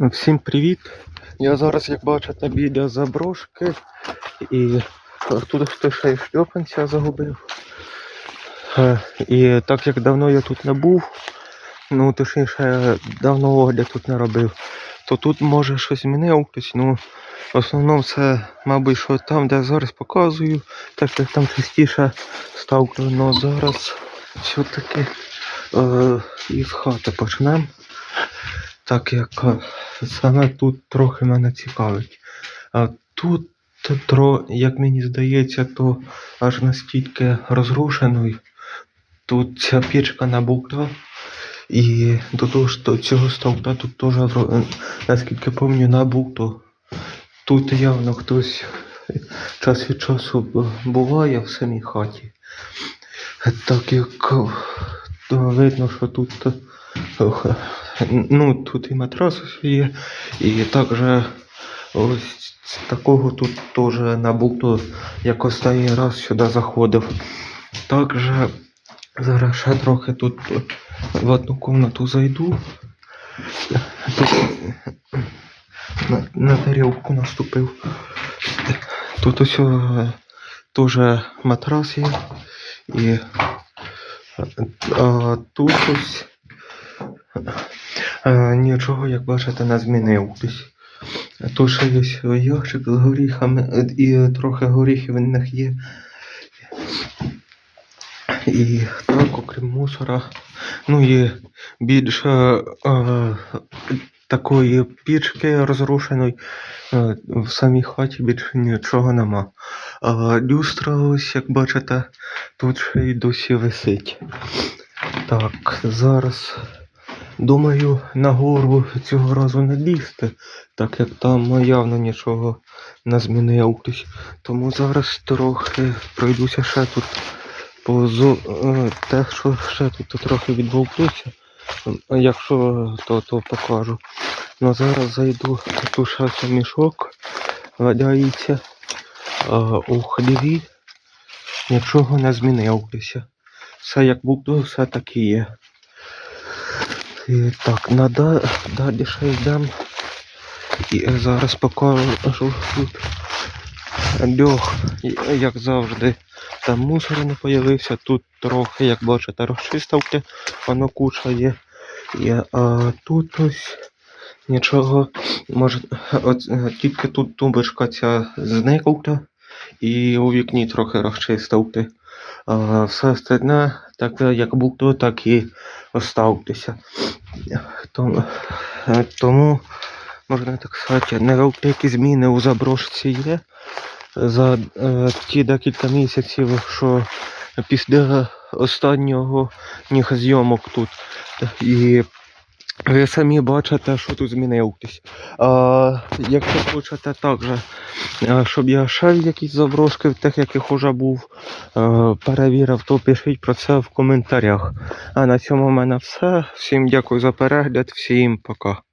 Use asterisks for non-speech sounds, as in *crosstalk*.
Всім привіт! Я зараз, як бачите, біля заброшки і тут хтось ще й шльопанця загубив. Е, І так як давно я тут не був, ну точніше давно огляд тут не робив, то тут може щось змінилось. Ну, в основному це, мабуть, що там, де я зараз показую, так як там частіше ставлю, але зараз все-таки е, із хати почнемо. Так як е, *laughs* саме тут трохи мене цікавить. А тут, як мені здається, то аж настільки розрушено. Тут ця пічка набута. І до того ж до цього стовпа тут теж, наскільки пам'ятаю, набуто. Тут явно хтось час від часу буває в самій хаті. Так як е, видно, що тут е, ну, тут і матрас є, і також ось такого тут теж набуто, як останній раз сюди заходив. Також зараз ще трохи тут в одну кімнату зайду. Тут на, на тарілку наступив. Тут ось е, теж матрас є. І а, тут ось е, нічого, як бачите, не змінилось. Тут ще є ящик з горіхами е, і трохи горіхів в них є. І так, окрім мусора. Ну і більше е, такої пічки розрушеної е, в самій хаті більше нічого нема. А люстра, ось як бачите, тут ще й досі висить. Так, зараз думаю нагору цього разу не лізти, так як там явно нічого не змінилось. Тому зараз трохи пройдуся ще тут по е, те, що ще тут трохи відволклюся. Якщо то, то покажу. Ну зараз зайду, тут ще мішок валяється у хліві. Нічого не змінилося. Все як було, все так і є. І так, нада, далі ще йдемо. І зараз покажу тут льох, як завжди. Там мусор не появився, тут трохи, як бачите, розчистовки, воно куча є. А тут ось нічого, може, от, е, тільки тут тумбочка ця зникла, і у вікні трохи розчистовки. А все остальне, так е, як було, так і оставтеся. Тому, е, тому, можна так сказати, невеликі зміни у заброшці є за е, ті декілька місяців, що після останнього зйомок тут. І ви самі бачите, що тут змінилось. Якщо хочете так же, щоб я ще якісь заброшки в тих, яких уже був, перевірив, то пишіть про це в коментарях. А на цьому в мене все. Всім дякую за перегляд, всім пока.